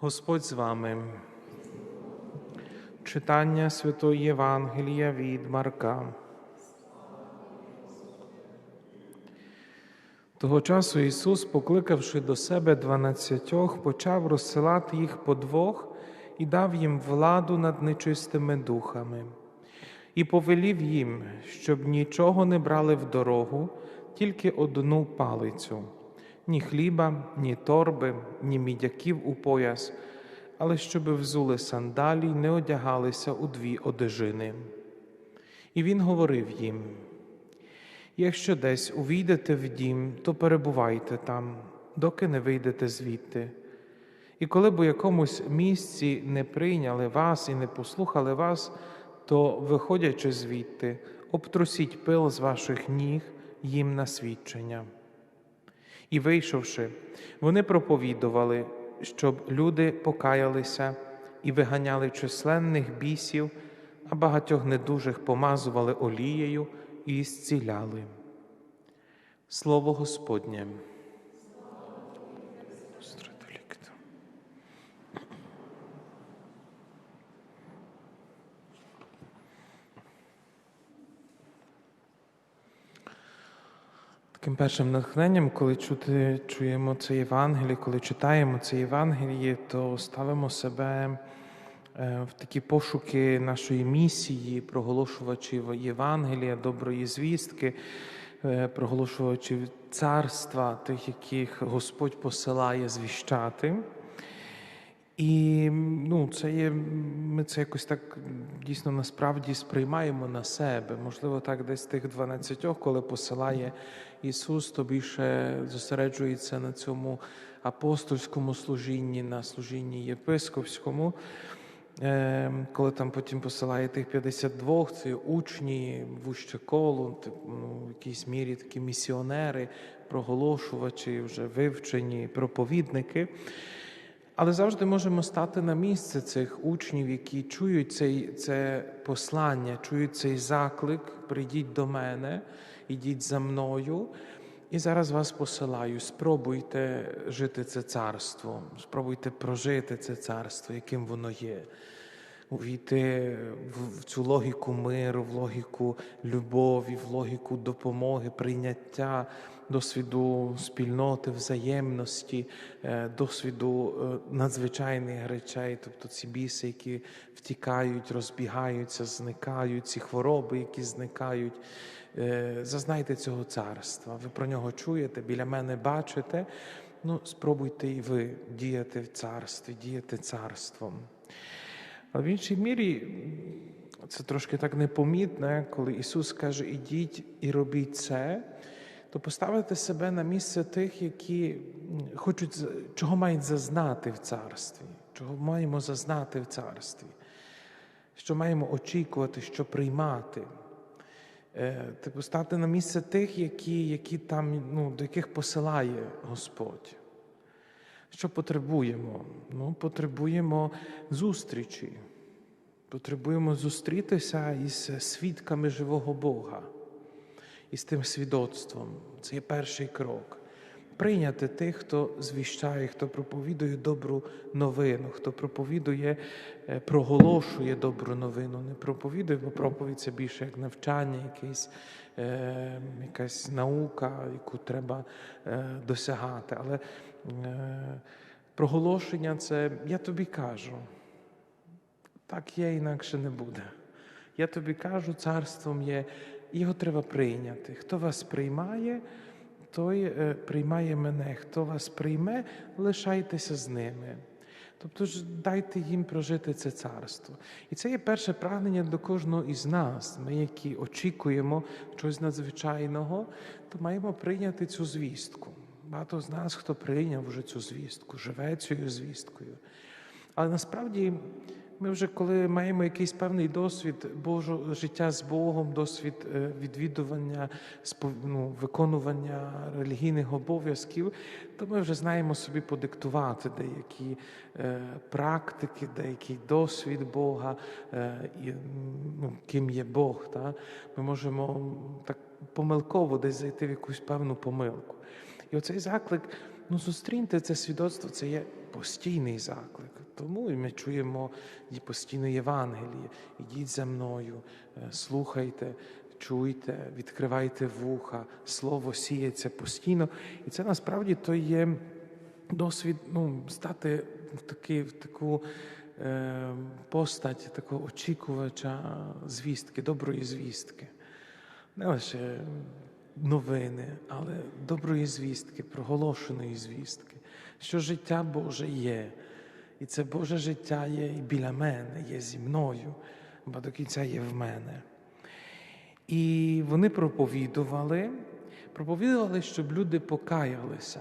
Господь з вами. Читання Святої Євангелія від Марка. Того часу Ісус, покликавши до себе дванадцятьох, почав розсилати їх по двох і дав їм владу над нечистими духами, і повелів їм, щоб нічого не брали в дорогу, тільки одну палицю ні хліба, ні торби, ні мідяків у пояс, але щоби взули сандалі не одягалися у дві одежини. І він говорив їм: якщо десь увійдете в дім, то перебувайте там, доки не вийдете звідти. І коли б у якомусь місці не прийняли вас і не послухали вас, то, виходячи звідти, обтрусіть пил з ваших ніг їм на свідчення. І, вийшовши, вони проповідували, щоб люди покаялися і виганяли численних бісів, а багатьох недужих помазували олією і зціляли. Слово Господнє. Таким першим натхненням, коли чути, чуємо це Євангеліє, коли читаємо це Євангеліє, то ставимо себе е, в такі пошуки нашої місії, проголошувачів Євангелія, доброї звістки, е, проголошувачів царства, тих, яких Господь посилає звіщати. І ну, це є, ми це якось так дійсно насправді сприймаємо на себе. Можливо, так десь тих 12, коли посилає Ісус, то більше зосереджується на цьому апостольському служінні, на служінні єпископському. Е, Коли там потім посилає тих 52, це учні, вуще коло, ну, в якійсь мірі такі місіонери, проголошувачі, вже вивчені проповідники. Але завжди можемо стати на місце цих учнів, які чують цей, це послання, чують цей заклик: прийдіть до мене, ідіть за мною. І зараз вас посилаю. Спробуйте жити це царство, спробуйте прожити це царство, яким воно є. Увійти в цю логіку миру, в логіку любові, в логіку допомоги, прийняття досвіду спільноти, взаємності, е, досвіду е, надзвичайних речей, тобто ці біси, які втікають, розбігаються, зникають, ці хвороби, які зникають. Е, зазнайте цього царства. Ви про нього чуєте, біля мене бачите. Ну, спробуйте і ви діяти в царстві, діяти царством. А в іншій мірі це трошки так непомітне, коли Ісус каже, ідіть і робіть це, то поставити себе на місце тих, які хочуть, чого мають зазнати в царстві, чого маємо зазнати в царстві, що маємо очікувати, що приймати. Типу стати на місце тих, які які там, ну, до яких посилає Господь. Що потребуємо? Ну, Потребуємо зустрічі, потребуємо зустрітися із свідками живого Бога, із тим свідоцтвом. Це є перший крок. Прийняти тих, хто звіщає, хто проповідує добру новину, хто проповідує, проголошує добру новину, не проповідує, бо проповідь це більше як навчання, якесь, е, якась наука, яку треба е, досягати. Але е, проголошення це я тобі кажу. Так є, інакше не буде. Я тобі кажу, царством є, його треба прийняти. Хто вас приймає, той е, приймає мене. Хто вас прийме, лишайтеся з ними. Тобто ж дайте їм прожити це царство. І це є перше прагнення до кожного із нас. Ми, які очікуємо чогось надзвичайного, то маємо прийняти цю звістку. Багато з нас, хто прийняв вже цю звістку, живе цією звісткою. Але насправді ми вже коли маємо якийсь певний досвід Божого життя з Богом, досвід е, відвідування, ну, виконування релігійних обов'язків, то ми вже знаємо собі подиктувати деякі е, практики, деякий досвід Бога, е, ну, ким є Бог. Та? Ми можемо так помилково десь зайти в якусь певну помилку. І оцей заклик, ну зустріньте це свідоцтво, це є постійний заклик. Тому ми чуємо і постійно Євангеліє. Ідіть за мною, е, слухайте, чуйте, відкривайте вуха, слово сіється постійно. І це насправді то є досвід ну, стати в, таки, в таку е, постать такого очікувача звістки, доброї звістки. Не лише новини, але доброї звістки, проголошеної звістки, що життя Боже є. І це Боже життя є і біля мене, є зі мною, бо до кінця є в мене. І вони проповідували, проповідували, щоб люди покаялися.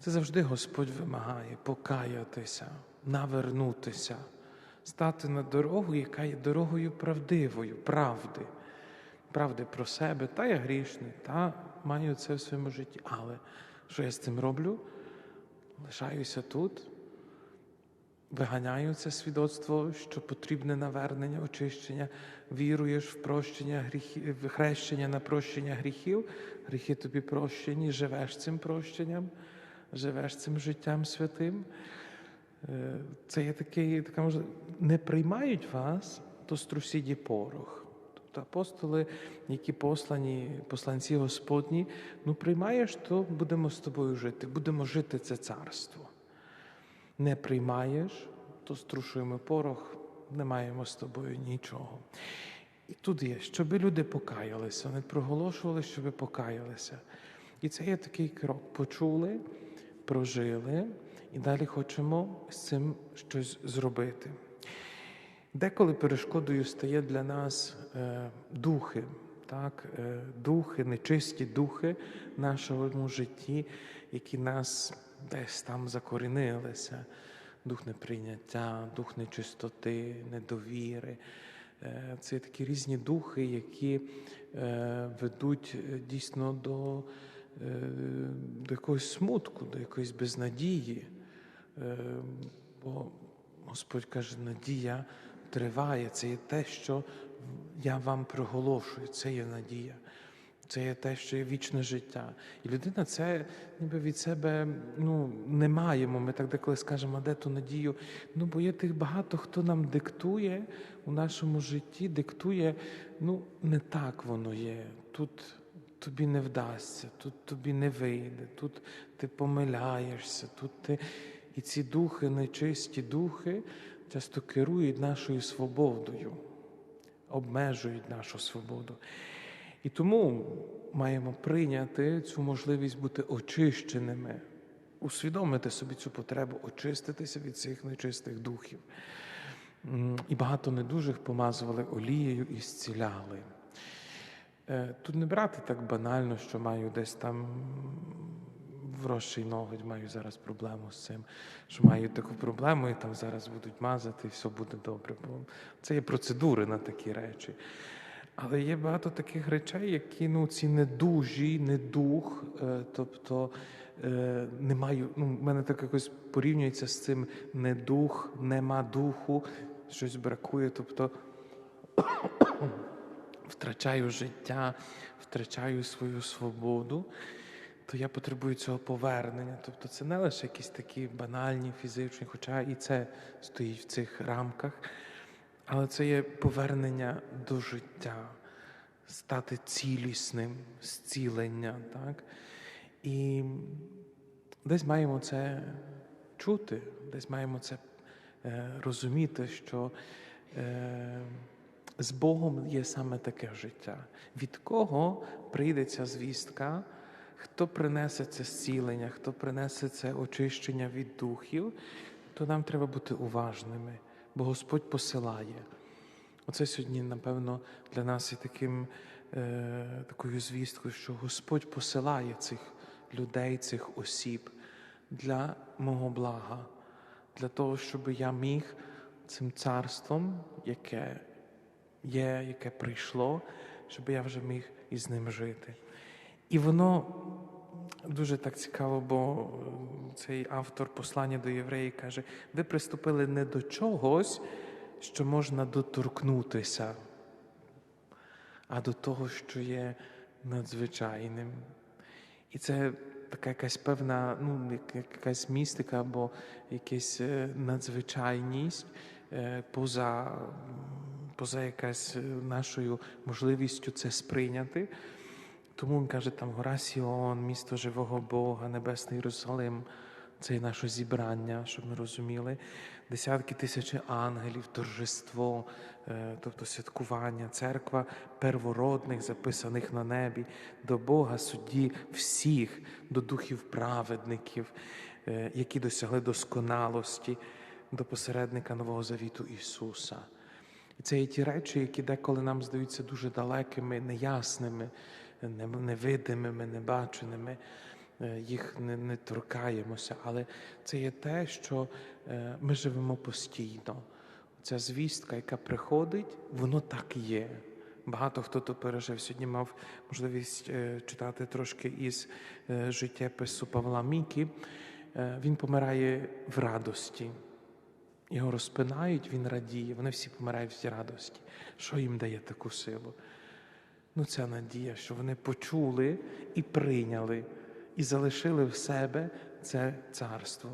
Це завжди Господь вимагає покаятися, навернутися, стати на дорогу, яка є дорогою правдивою, правди, правди про себе. Та я грішний, та маю це в своєму житті. Але що я з цим роблю? Лишаюся тут, виганяю це свідоцтво, що потрібне навернення, очищення, віруєш в прощення гріхів, в хрещення на прощення гріхів, гріхи тобі прощені, живеш цим прощенням, живеш цим життям святим. Е, Це є такий, така можливість. Не приймають вас, то струсіді порох. Тобто апостоли, які послані, посланці Господні, ну приймаєш, то будемо з тобою жити, будемо жити це царство. Не приймаєш, то струшуємо порох, не маємо з тобою нічого. І тут є, щоб люди покаялися, вони проголошували, щоб покаялися. І це є такий крок. Почули, прожили, і далі хочемо з цим щось зробити. Деколи перешкодою стає для нас е, духи, так? Е, духи, нечисті духи в нашому житті, які нас десь там закорінилися. Дух неприйняття, дух нечистоти, недовіри. Е, Це такі різні духи, які е, ведуть е, дійсно до, до якогось смутку, до якоїсь безнадії. Бо Господь каже, надія триває. Це є те, що я вам проголошую. Це є надія. Це є те, що є вічне життя. І людина це ніби від себе ну, не маємо. Ми так деколи скажемо, а де ту надію? Ну, бо є тих багато, хто нам диктує у нашому житті, диктує, ну, не так воно є. Тут тобі не вдасться, тут тобі не вийде, тут ти помиляєшся, тут ти. І ці духи, нечисті духи, часто керують нашою свободою, обмежують нашу свободу. І тому маємо прийняти цю можливість бути очищеними, усвідомити собі цю потребу очиститися від цих нечистих духів. І багато недужих помазували олією і зціляли. Е, Тут не брати так банально, що маю десь там вросший ноготь, маю зараз проблему з цим, що маю таку проблему, і там зараз будуть мазати, і все буде добре. Бо це є процедури на такі речі. Але є багато таких речей, які ну, ці недужі, недух, е, тобто е, не маю, ну, в мене так якось порівнюється з цим недух, нема духу, щось бракує. Тобто втрачаю життя, втрачаю свою свободу, то я потребую цього повернення. Тобто це не лише якісь такі банальні фізичні, хоча і це стоїть в цих рамках, але це є повернення до життя, стати цілісним, зцілення. Так? І десь маємо це чути, десь маємо це е, розуміти, що е, з Богом є саме таке життя. Від кого прийде ця звістка, хто принесе це зцілення, хто принесе це очищення від духів, то нам треба бути уважними, бо Господь посилає. Оце сьогодні, напевно, для нас є таким, е, такою звісткою, що Господь посилає цих людей, цих осіб для мого блага, для того, щоб я міг цим царством, яке є, яке прийшло, щоб я вже міг із ним жити. І воно дуже так цікаво, бо цей автор послання до євреїв каже: ви приступили не до чогось, що можна доторкнутися, а до того, що є надзвичайним. І це така якась певна, ну, як- як- якась містика або якась е, надзвичайність е, поза, поза якась е, нашою можливістю це сприйняти. Тому він каже, там гора Сіон, місто живого Бога, Небесний Єрусалим. Це і наше зібрання, щоб ми розуміли. Десятки тисячі ангелів, торжество, е, тобто святкування, церква первородних, записаних на небі, до Бога, судді всіх, до духів праведників, е, які досягли досконалості, до посередника Нового Завіту Ісуса. І це є ті речі, які деколи нам здаються дуже далекими, неясними, не- невидимими, небаченими. Е, Їх не, не торкаємося, але це є те, що е, ми живемо постійно. Ця звістка, яка приходить, воно так є. Багато хто то пережив. Сьогодні мав можливість е, читати трошки із життєпису Павла Мікі. Він помирає в радості. Його розпинають, він радіє, вони всі помирають в радості. Що їм дає таку силу? Ну, ця надія, що вони почули і прийняли, і залишили в себе це царство,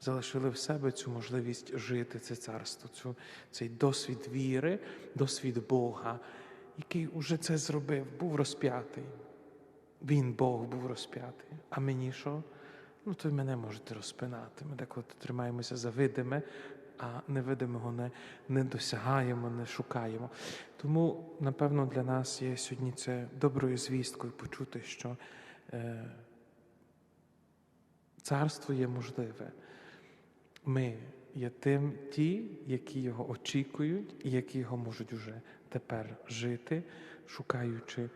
залишили в себе цю можливість жити це царство, цю, цей досвід віри, досвід Бога, який уже це зробив, був розп'ятий. Він Бог був розп'ятий. А мені що? Ну, то мене можете розпинати. Ми деколи тримаємося за видиме, а невидимого не, не досягаємо, не шукаємо. Тому, напевно, для нас є сьогодні це доброю звісткою почути, що е, царство є можливе. Ми є тим ті, які його очікують і які його можуть уже тепер жити, шукаючи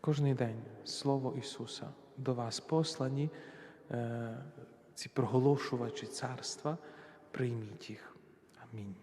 кожний день Слово Ісуса до вас послані, е, ці проголошувачі царства, прийміть їх. Амінь.